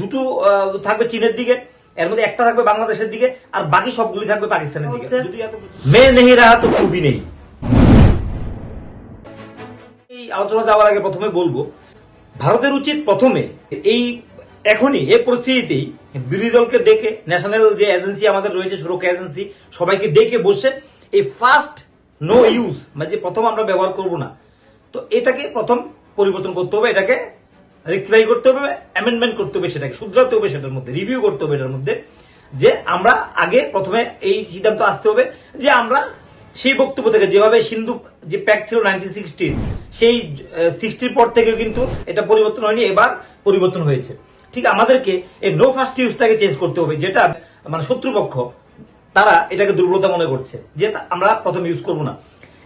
দুটো থাকবে চীনের দিকে এর মধ্যে একটা থাকবে বাংলাদেশের দিকে আর বাকি সবগুলি থাকবে পাকিস্তানের দিকে। মেয়ে নেই রাহা তো খুবই নেই। এই আলোচনা যাওয়ার আগে প্রথমে বলব ভারতের উচিত প্রথমে এই এখনই এই পরিস্থিতিতেই বিরোধী দলকে ডেকে ন্যাশনাল যে এজেন্সি আমাদের রয়েছে সুরক্ষা এজেন্সি সবাইকে ডেকে বসে এই ফার্স্ট নো ইউজ মানে যে প্রথম আমরা ব্যবহার করব না তো এটাকে প্রথম পরিবর্তন করতে হবে এটাকে রেক্টিফাই করতে হবে অ্যামেন্ডমেন্ট করতে হবে সেটাকে, শুধরাতে হবে সেটার মধ্যে রিভিউ করতে হবে এটার মধ্যে, যে আমরা আগে প্রথমে এই সিদ্ধান্ত আসতে হবে যে আমরা সেই বক্তব্য থেকে যেভাবে সিন্ধু যে প্যাক ছিল নাইনটিন সেই সিক্সটির পর থেকে কিন্তু এটা পরিবর্তন হয়নি, এবার পরিবর্তন হয়েছে। ঠিক আমাদেরকে এই নো ফার্স্ট ইউজটাকে চেঞ্জ করতে হবে, যেটা মানে শত্রুপক্ষ, তারা এটাকে দুর্বলতা মনে করছে, যে আমরা প্রথম ইউজ করব না।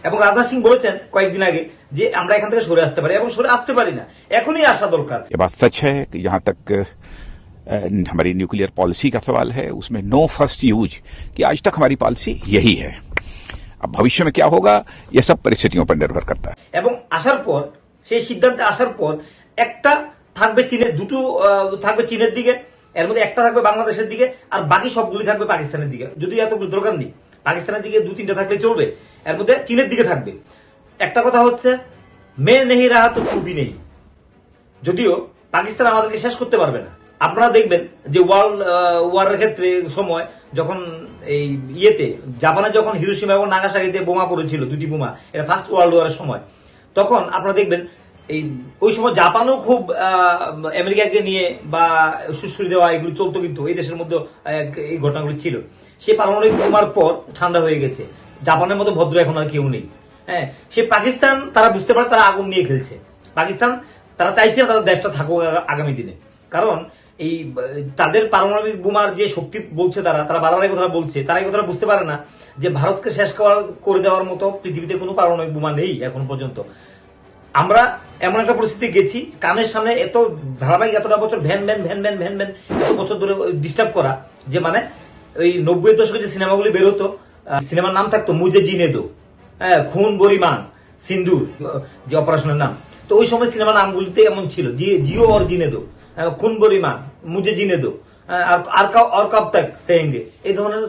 এবং রাজনাথ সিং বলেছেন কয়েকদিন আগে যে আমরা এখান থেকে সরে আসতে পারি এবং সরে আসতে পারি না এখনই আসা দরকার ये बात सच है कि जहां तक अ, हमारी न्यूक्लियर पॉलिसी का सवाल है उसमें नो फर्स्ट यूज कि आज तक हमारी पॉलिसी यही है अब भविष्य में क्या होगा यह सब परिस्थितियों पर निर्भर करता है এবং আসার পর সেই সিদ্ধান্তে আসার পর একটা থাকবে চীনের দুটো আহ, থাকবে চীনের দিকে এর মধ্যে একটা থাকবে বাংলাদেশের দিকে আর বাকি সবগুলি থাকবে পাকিস্তানের দিকে যদি এত দরকার নেই পাকিস্তানের দিকে দু তিনটা থাকলে চলবে এর মধ্যে চীনের দিকে থাকবে। একটা কথা হচ্ছে, মে নেহি রাহা তো খুবই নেই। যদিও পাকিস্তান আমাদেরকে শেষ করতে পারবে না। আপনারা দেখবেন যে ওয়ার্ল্ড ওয়ারের ক্ষেত্রে সময় যখন এই ইয়েতে, জাপানে যখন হিরোসীমা এবং নাগাসাকিতে বোমা পড়েছিল, দুটি বোমা, এটা ফার্স্ট ওয়ার্ল্ড ওয়ারের সময়, তখন আপনারা দেখবেন এই, ওই সময় জাপানও খুব আমেরিকাকে নিয়ে বা সুশ্রী দেওয়া এগুলো চলতো কিন্তু, এই দেশের মধ্যে এই ঘটনাগুলো ছিল। সে পারমাণবিক বোমার পর ঠান্ডা হয়ে গেছে। জাপানের মতো ভদ্র এখন আর কেউ নেই। হ্যাঁ সে পাকিস্তান, তারা বুঝতে পারে তারা আগুন নিয়ে খেলছে। পাকিস্তান, তারা চাইছে তাদের দেশটা থাকুক আগামী দিনে। কারণ এই, তাদের পারমাণবিক বোমার যে শক্তি বলছে তারা তারা বারবার কথাটা বলছে, তারা এই কথাটা বুঝতে পারে না যে ভারতকে শেষ করে দেওয়ার মতো পৃথিবীতে কোনো পারমাণবিক বোমা নেই এখন পর্যন্ত। আমরা এমন একটা পরিস্থিতি গেছি, কানের সামনে এত ধারাবাহিক এতটা বছর van van van van van van, এত বছর ধরে ডিস্টার্ব করা, যে মানে ওই নব্বই দশকে যে সিনেমাগুলি বেরোতো সিনেমার নাম থাকতো মুজে জিনে দো হ্যাঁ খুন বরিমান সিন্দুর, যে অপারেশনের নাম। তো ওই সময় সিনেমার নামগুলিতে এমন ছিল জিও और জিনে দো খুন বরিমান মুজে জিনে দো এই ধরনের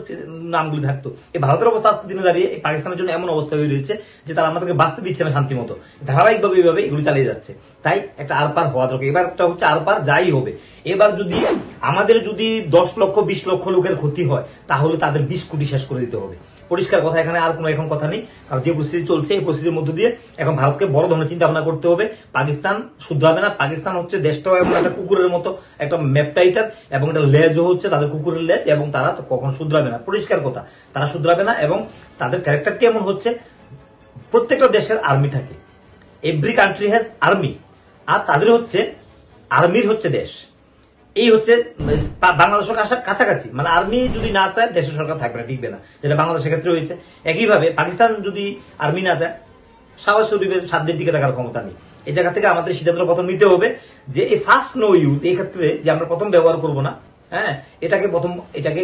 নামগুলি থাকতো। এই ভারতের অবস্থা আজকে দিনে দাঁড়িয়ে পাকিস্তানের জন্য এমন অবস্থা হয়ে রয়েছে যে তারা আমাদেরকে বাঁচতে দিচ্ছে না শান্তি মতো। ধারাবাহিকভাবে এইভাবে এগুলি চালিয়ে যাচ্ছে। তাই একটা আরপার হওয়া দরকার। এবার একটা হচ্ছে আরপার যাই হবে। এবার যদি আমাদের যদি দশ লক্ষ, বিশ লক্ষ লোকের ক্ষতি হয়, তাহলে তাদের বিশ কোটি শেষ করে দিতে হবে। পরিষ্কার কথা, এখানে আর কোনো এখন কথা নেই। কারণ যে পরিস্থিতি চলছে, এই পরিস্থিতির মধ্য দিয়ে এখন ভারতকে বড় ধরনের চিন্তা ভাবনা করতে হবে। পাকিস্তান শুধরাবে না। পাকিস্তান হচ্ছে দেশটাও এমন একটা কুকুরের মতো একটা ম্যাপ টাইটার এবং একটা লেজও হচ্ছে তাদের কুকুরের লেজ এবং তারা কখন শুধরাবে না। পরিষ্কার কথা, তারা শুধরাবে না এবং তাদের ক্যারেক্টারটি এমন হচ্ছে? প্রত্যেকটা দেশের আর্মি থাকে। এভরি কান্ট্রি হ্যাজ আর্মি আর তাদের হচ্ছে আর্মির হচ্ছে দেশ। এই হচ্ছে পা- বাংলাদেশের কাছা- কাছাকাছি। মানে আর্মি যদি না চায়, দেশের সরকার থাকবে না, টিকবে না। যেটা বাংলাদেশের ক্ষেত্রে হয়েছে। একইভাবে পাকিস্তান যদি আর্মি না চায় শাহবাজ শরীফের সাত দিন টিকে থাকার ক্ষমতা নেই। এই জায়গা থেকে আমাদের সিদ্ধান্ত প্রথম নিতে হবে যে, এই ফার্স্ট নো ইউজ এই ক্ষেত্রে যে আমরা প্রথম ব্যবহার করব না হ্যাঁ এটাকে প্রথম, এটাকে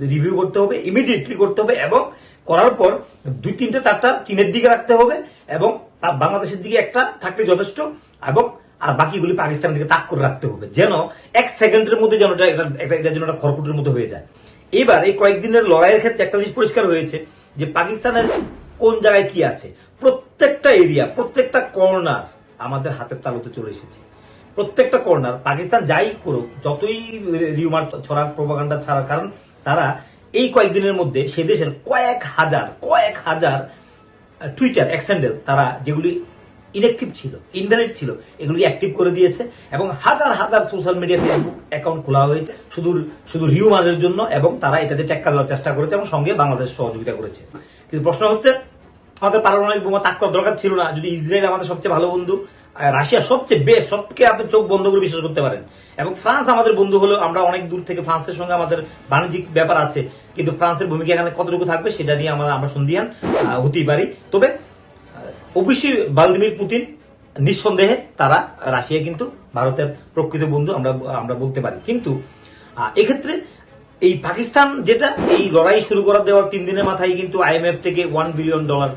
রিভিউ করতে হবে ইমিডিয়েটলি করতে হবে এবং করার পর দুই, তিনটা, চারটা চীনের দিকে রাখতে হবে এবং বাংলাদেশের দিকে একটা থাকলে যথেষ্ট এবং আর বাকিগুলি পাকিস্তানের দিকে তাক করে রাখতে হবে। যেন এক সেকেন্ডের মধ্যে যেন এটা এটা- এটা যেন একটা খড়কুটের মতো হয়ে যায়। এবার এই কয়েকদিনের লড়াইয়ের ক্ষেত্রে একটা জিনিস পরিষ্কার হয়েছে যে পাকিস্তানের কোন জায়গায় কি আছে? প্রত্যেকটা এরিয়া, প্রত্যেকটা কর্নার আমাদের হাতের তালুতে চলে এসেছে। প্রত্যেকটা কর্নার, পাকিস্তান যাই করুক, যতই রিউমার ছড়াক প্রোপাগান্ডা ছাড়ার, কারণ তারা এই কয়েকদিনের মধ্যে সে দেশের কয়েক হাজার কয়েক হাজার টুইটার এক্সেন্ডেল তারা যেগুলি ইনঅ্যাক্টিভ ছিল ইনভ্যালিড ছিল এগুলি অ্যাক্টিভ করে দিয়েছে এবং হাজার হাজার সোশ্যাল মিডিয়া ফেসবুক অ্যাকাউন্ট খোলা হয়েছে শুধু শুধু রিউমারের জন্য এবং তারা এটাতে টেক্কা দেওয়ার চেষ্টা করেছে এবং সঙ্গে বাংলাদেশ সহযোগিতা করেছে। কিন্তু প্রশ্ন হচ্ছে আমাদের পারমাণবিক বোমা তাক করার দরকার ছিল না। যদি ইসরায়েল আমাদের সবচেয়ে ভালো বন্ধু রাশিয়া সবচেয়ে বেশ সবকে আপনি চোখ বন্ধ করে বিশ্বাস করতে পারেন। এবং ফ্রান্স আমাদের বন্ধু হলো আমরা অনেক দূর থেকে ফ্রান্সের সঙ্গে আমাদের বাণিজ্যিক ব্যাপার আছে কিন্তু ফ্রান্সের ভূমিকা এখানে কতটুকু থাকবে সেটা নিয়ে আমরা আমরা সন্দিহান আহ, হতেই পারি। তবে অবশ্যই ভ্লাদিমির পুতিন, নিঃসন্দেহে তারা রাশিয়া কিন্তু ভারতের প্রকৃত বন্ধু আমরা আমরা বলতে পারি। কিন্তু এক্ষেত্রে এই পাকিস্তান যেটা, এই লড়াই শুরু করার দেওয়ার তিন দিনের মাথায় কিন্তু আইএমএফ থেকে ওয়ান বিলিয়ন ডলার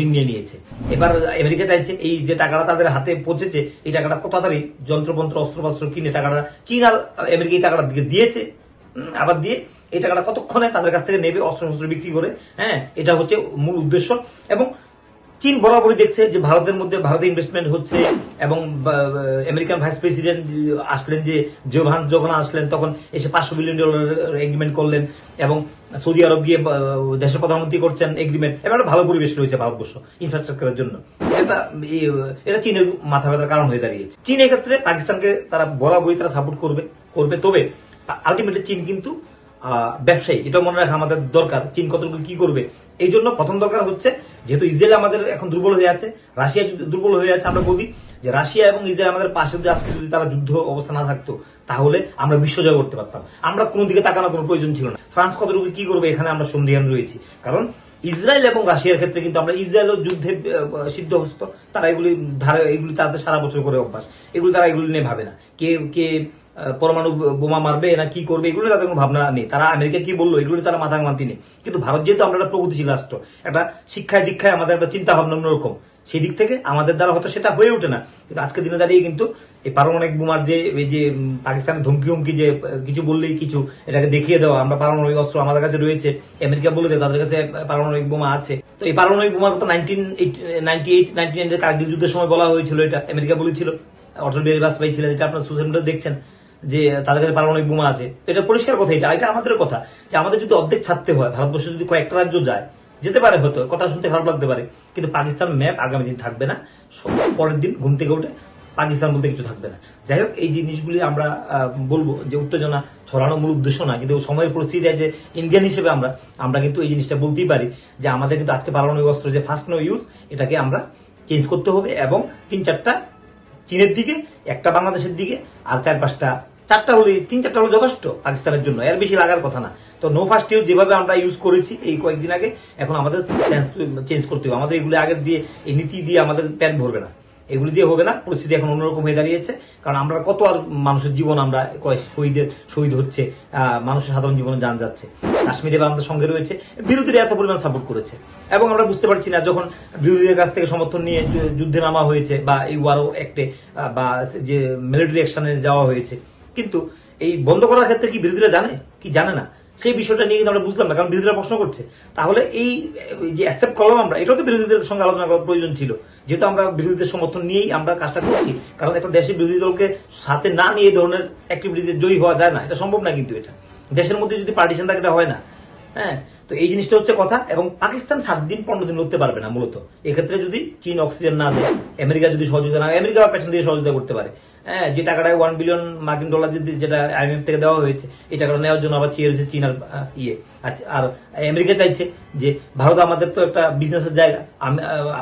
ঋণ নিয়ে নিয়েছে। এবার আমেরিকা চাইছে এই যে টাকাটা তাদের হাতে পৌঁছেছে, এই টাকাটা কত তাড়াতাড়ি যন্ত্রপন্ত্র অস্ত্রশস্ত্র কিনে টাকাটা চীন আর আমেরিকা এই টাকাটা দিকে দিয়েছে আবার দিয়ে এই টাকাটা কতক্ষণে তাদের কাছ থেকে নেবে অস্ত্র শস্ত্র বিক্রি করে হ্যাঁ এটা হচ্ছে মূল উদ্দেশ্য। এবং চীন বরাবরই দেখছে যে ভারতের মধ্যে ভারতে ইনভেস্টমেন্ট হচ্ছে এবং আমেরিকান ভাইস প্রেসিডেন্ট আসলেন যে জোহান যখন আসলেন তখন এসে পাঁচশো বিলিয়ন ডলার এগ্রিমেন্ট করলেন এবং সৌদি আরব গিয়ে দেশের প্রধানমন্ত্রী করছেন এগ্রিমেন্ট এবার ভালো পরিবেশ রয়েছে ভারতবর্ষ ইনফ্রাস্ট্রাকচারের জন্য। এটা এটা চীনের মাথা ব্যথার কারণ হয়ে দাঁড়িয়েছে। চীন এক্ষেত্রে পাকিস্তানকে তারা বরাবরই তারা সাপোর্ট করবে করবে। তবে আলটিমেটলি চীন কিন্তু ব্যবসায়ী, এটা মনে রাখা আমাদের দরকার। চীন কতটুকু কি করবে? এই জন্য প্রথম দরকার হচ্ছে, যেহেতু ইসরায়েল আমাদের এখন দুর্বল হয়ে আছে, রাশিয়া দুর্বল হয়ে আছে, আমরা বলি যে রাশিয়া এবং ইসরায়েল আমাদের পাশে যদি আজকে যদি তারা যুদ্ধ অবস্থা না থাকতো, তাহলে আমরা বিশ্বজয় করতে পারতাম। আমরা কোনো দিকে তাকানোর কোনো প্রয়োজন ছিল না। ফ্রান্স কতটুকু কি করবে, এখানে আমরা সন্ধিহান রয়েছি। কারণ ইসরায়েল এবং রাশিয়ার ক্ষেত্রে কিন্তু আমরা ইসরায়েল যুদ্ধে সিদ্ধ হস্ত তারা এগুলি ধারা, এগুলি তাদের সারা বছর করে অভ্যাস। এগুলি তারা এগুলি নিয়ে ভাবে না। কে কে পরমাণু বোমা মারবে, না কি করবে, এগুলো তাদের কোনো ভাবনা নেই। তারা আমেরিকা কি বলল, এগুলো তারা মাথা মানতি নেই। কিন্তু ভারত যেহেতু আমরা একটা প্রগতিশীল রাষ্ট্র, একটা শিক্ষায় দীক্ষায় আমাদের একটা চিন্তা ভাবনা অন্যরকম। সেই দিক থেকে আমাদের দ্বারা হয়তো সেটা হয়ে ওঠে না। কিন্তু আজকের দিনে দাঁড়িয়ে কিন্তু এই পারমাণবিক বোমার যে, এই যে পাকিস্তানের ধমকি হুমকি যে কিছু বললেই কিছু, এটাকে দেখিয়ে দেওয়া, আমরা পারমাণবিক অস্ত্র আমাদের কাছে রয়েছে, আমেরিকা বলে দেয়, তাদের কাছে পারমাণবিক বোমা আছে। তো এই পারমাণবিক বোমার কথা nineteen ninety eight ninety nine Kargil যুদ্ধের সময় বলা হয়েছিল, এটা আমেরিকা বলেছিল, অটল বিহারী বাজপেয়ী ছিলেন এটা আপনার সোশ্যাল মিডিয়া দেখছেন, যে, তাদের কাছে পারমাণবিক বোমা আছে। এটা পরিষ্কার কথা, এটা এটা আমাদের কথা, যে আমাদের যদি অর্ধেক ছাড়তে হয়, ভারতবর্ষে যদি কয়েকটা রাজ্য যায় যেতে পারে হয়তো, কথা শুনতে খারাপ লাগতে পারে, কিন্তু পাকিস্তান ম্যাপ আগামী দিন থাকবে না পরের দিন ঘুম থেকে উঠে পাকিস্তান বলতে কিছু থাকবে না। যাই হোক, এই জিনিসগুলি আমরা বলব যে উত্তেজনা ছড়ানো মূল উদ্দেশ্য না, কিন্তু সময়ের পরিস্থিতি যে ইন্ডিয়ান হিসেবে আমরা আমরা কিন্তু এই জিনিসটা বলতেই পারি যে আমাদের কিন্তু আজকে পারমাণবিক অস্ত্র যে ফার্স্ট নো ইউজ এটাকে আমরা চেঞ্জ করতে হবে এবং তিন চারটা চীনের দিকে, একটা বাংলাদেশের দিকে, আর চার পাঁচটা চারটা হলে, তিন চারটা হলো যথেষ্ট পাকিস্তানের জন্য। এর বেশি লাগার কথা না। তো নো ফার্স্ট ইউজ যেভাবে আমরা ইউজ করেছি এই কয়েকদিন আগে, এখন আমাদের চেঞ্জ করতে হবে। আমাদের এগুলি আগের দিয়ে, এই নীতি দিয়ে আমাদের প্যান ভরবে না। এগুলি দিয়ে হবে না, পরিস্থিতি এখন অন্যরকম হয়ে দাঁড়িয়েছে। কারণ আমরা কত আর মানুষের জীবন আমরা কয় শহীদের, শহীদ হচ্ছে মানুষের সাধারণ জীবনে যান যাচ্ছে। কাশ্মীরে আমাদের সঙ্গে রয়েছে, বিরোধীরা এত পরিমাণ সাপোর্ট করেছে। এবং আমরা বুঝতে পারছি না, যখন বিরোধীদের কাছ থেকে সমর্থন নিয়ে যুদ্ধে নামা হয়েছে বা এই ওয়ারো অ্যাক্টে বা যে মিলিটারি অ্যাকশনে যাওয়া হয়েছে কিন্তু এই বন্ধ করার ক্ষেত্রে কি বিরোধীরা জানে? কি জানে না? সেই বিষয়টা নিয়ে কিন্তু আমরা বুঝলাম না, কারণ বিরোধীরা প্রশ্ন করছে। তাহলে এই যে অ্যাকসেপ্ট করলাম আমরা, এটাও তো বিরোধীদের সঙ্গে আলোচনা করার প্রয়োজন ছিল। যেহেতু আমরা বিরোধীদের সমর্থন নিয়েই আমরা কাজটা করছি, কারণ একটা দেশের বিরোধী দলকে সাথে না নিয়ে এই ধরনের অ্যাক্টিভিটিজে জয়ী হওয়া যায় না, এটা সম্ভব না কিন্তু এটা। দেশের মধ্যে যদি পার্টিশন থাকে হয় না। হ্যাঁ? তো এই জিনিসটা হচ্ছে কথা, এবং পাকিস্তান সাত দিন পনেরো দিন লড়তে পারবে না মূলত। এক্ষেত্রে যদি চীন অক্সিজেন না দেয়, আমেরিকা যদি সহযোগিতা না, আমেরিকা পেছন দিয়ে সহযোগিতা করতে পারে। হ্যাঁ যে টাকাটা ওয়ান বিলিয়ন মার্কিন ডলার যেটা আইএমএফ থেকে দেওয়া হয়েছে, এই টাকাটা নেওয়ার জন্য আবার চেয়ে রয়েছে চীন আর ইয়ে আর- আমেরিকা চাইছে যে, ভারত আমাদের তো একটা বিজনেসের জায়গা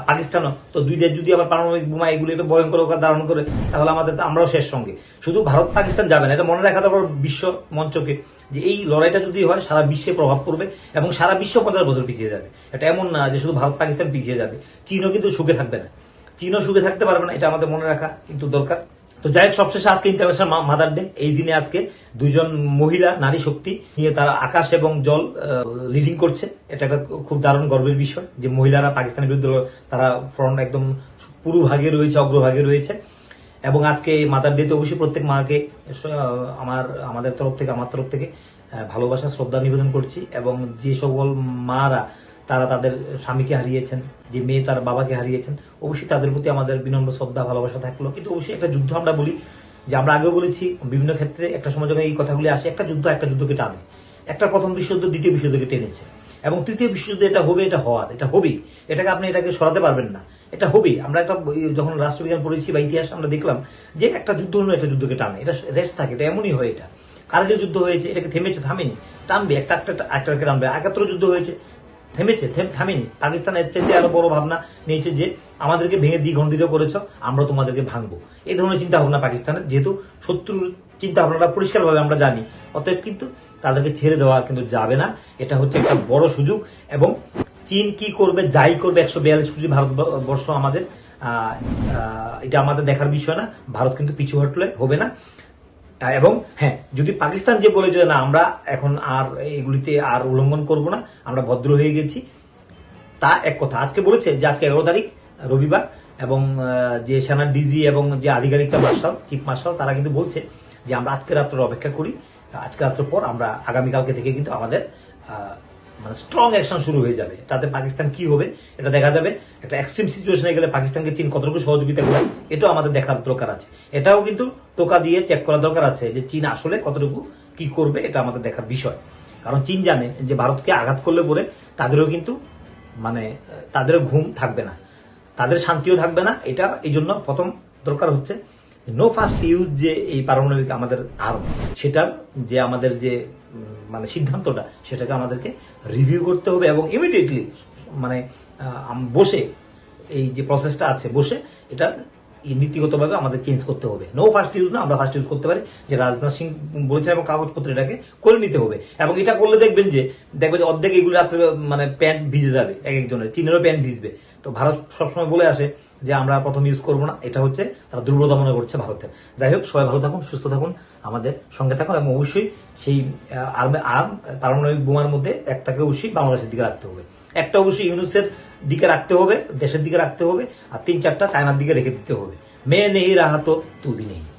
পাকিস্তানও। তো দুই দেশ যদি আবার পারমাণবিক বোমা এগুলো একটা ভয়ঙ্কর ধারণ করে, তাহলে আমাদের আমরাও শেষ সঙ্গে। শুধু ভারত, পাকিস্তান যাবে না, এটা মনে রাখা দরকার বিশ্ব মঞ্চকে, যে এই লড়াইটা যদি হয়, সারা বিশ্বে প্রভাব পড়বে এবং সারা বিশ্ব পঞ্চাশ বছর পিছিয়ে যাবে। এটা এমন না যে শুধু ভারত, পাকিস্তান পিছিয়ে যাবে। চীনও কিন্তু সুখে থাকবে না। চীনও সুখে থাকতে পারবে না, এটা আমাদের মনে রাখা কিন্তু দরকার। তো যাই হোক, সবশেষে আজকে ইন্টারন্যাশনাল মাদার ডে এই দিনে আজকে দুজন মহিলা, নারী শক্তি নিয়ে তারা আকাশ এবং জল লিডিং করছে। এটা একটা খুব দারুণ গর্বের বিষয় যে মহিলারা পাকিস্তানের বিরুদ্ধে তারা ফ্রন্ট একদম পুরো ভাগে রয়েছে অগ্রভাগে রয়েছে। এবং আজকে মাদার ডেতে অবশ্যই প্রত্যেক মাকে আমার, আমাদের তরফ থেকে, আমার তরফ থেকে ভালোবাসা, শ্রদ্ধা নিবেদন করছি। এবং যে সকল মারা তারা তাদের স্বামীকে হারিয়েছেন, যে মেয়ে তার বাবাকে হারিয়েছেন, অবশ্যই তাদের প্রতি আমাদের বিনম্র শ্রদ্ধা, ভালোবাসা থাকল। কিন্তু অবশ্যই একটা যুদ্ধ আমরা বলি, যে আমরা আগেও বলেছি, বিভিন্ন ক্ষেত্রে একটা সময় যখন এই কথাগুলি আসে, একটা যুদ্ধ একটা যুদ্ধকে টানে। একটা প্রথম বিশ্বযুদ্ধ, দ্বিতীয় বিশ্বযুদ্ধকে টেনেছে। এবং তৃতীয় বিশ্বযুদ্ধ, এটা হবে, এটা হওয়ার, এটা হবেই। এটাকে আপনি এটাকে সরাতে পারবেন না। এটা হবেই। আমরা একটা যখন রাষ্ট্রবিজ্ঞান পড়েছি বা ইতিহাস আমরা দেখলাম, যে একটা যুদ্ধ হলো, একটা যুদ্ধকে টানে। এটা রেস থাকে, এটা এমনই হয় এটা। কার্গিল যুদ্ধ হয়েছে, এটাকে থেমেছে, থামেনি, টানবে, একটা একটা একটাকে টানবে একাত্তর যুদ্ধ হয়েছে থেমেছে, থেম- থামেনি। পাকিস্তান এর চাইতে আরও বড় ভাবনা নিয়েছে যে, আমাদেরকে ভেঙে দ্বিখণ্ডিত করেছ, আমরা তোমাদেরকে ভাঙবো। এই ধরনের চিন্তা ভাবনা পাকিস্তানের, যেহেতু শত্রুর চিন্তা ভাবনাটা পরিষ্কারভাবে আমরা জানি। অতএব কিন্তু তাদেরকে ছেড়ে দেওয়া কিন্তু যাবে না। এটা হচ্ছে একটা বড় সুযোগ এবং চীন কি করবে, যাই করবে, একশো বিয়াল্লিশ কোটি ভারতবর্ষ আমাদের এটা আমাদের দেখার বিষয় না। ভারত কিন্তু পিছু হটলে হবে না। এবং হ্যাঁ যদি পাকিস্তান যে বলে যে, না, আমরা এখন আর এগুলিতে আর উল্লঙ্ঘন করব না, আমরা ভদ্র হয়ে গেছি, তা এক কথা। আজকে বলেছে যে, আজকে এগারো তারিখ, রবিবার, এবং যে সেনার ডিজি এবং যে আধিকারিকরা, মার্শাল, চিফ মার্শাল, তারা কিন্তু বলছে যে, আমরা আজকে রাত্রে অপেক্ষা করি, আজকে রাত্রের পর আমরা আগামীকালকে থেকে কিন্তু আমাদের মানে স্ট্রং অ্যাকশন শুরু হয়ে যাবে। তাতে পাকিস্তান কি হবে, এটা দেখা যাবে। একটা এক্সট্রিম সিচুয়েশনে গেলে পাকিস্তানকে চীন কতটুকু সহযোগিতা করে এটাও আমাদের দেখার দরকার আছে। এটাও কিন্তু টোকা দিয়ে চেক করা দরকার আছে যে চীন আসলে কতটুকু কি করবে, এটা আমাদের দেখার বিষয়। কারণ চীন জানে যে ভারতকে আঘাত করলে পরে তাদেরও কিন্তু মানে তাদেরও ঘুম থাকবে না। তাদের শান্তিও থাকবে না। এটা এই জন্য প্রথম দরকার হচ্ছে নো ফার্স্ট ইউজ যে এই পারমাণবিক আমাদের আর্ম সেটার যে আমাদের যে মানে সিদ্ধান্তটা, সেটাকে আমাদেরকে রিভিউ করতে হবে এবং ইমিডিয়েটলি মানে বসে, এই যে প্রসেসটা আছে, বসে, এটা নীতিগতভাবে আমাদের চেঞ্জ করতে হবে। নো ফার্স্ট ইউজ না, আমরা ফার্স্ট ইউজ করতে পারি। যে রাজনাথ সিং বলেছেন এবং কাগজপত্র এটাকে করে নিতে হবে। এবং এটা করলে দেখবেন যে দেখবেন যে অর্ধেক এগুলো রাত্রে মানে প্যান্ট ভিজে যাবে এক একজনের, চীনেরও প্যান্ট ভিজবে। তো ভারত সবসময় বলে আসে যে, আমরা প্রথম ইউজ করব না। এটা হচ্ছে তারা দুর্বলতা মনে করছে ভারতের। যাই হোক, সবাই ভালো থাকুন, সুস্থ থাকুন, আমাদের সঙ্গে থাকুন এবং অবশ্যই সেই আর্মে, আর্ম, পারমাণবিক বোমার মধ্যে একটাকে অবশ্যই বাংলাদেশের দিকে রাখতে হবে। একটা অবশ্যই ইউনুসের দিকে রাখতে হবে, দেশের দিকে রাখতে হবে, আর তিন চারটা চায়নার দিকে রেখে দিতে হবে। মেয়ে নেই রাহাতো তো তু নেই।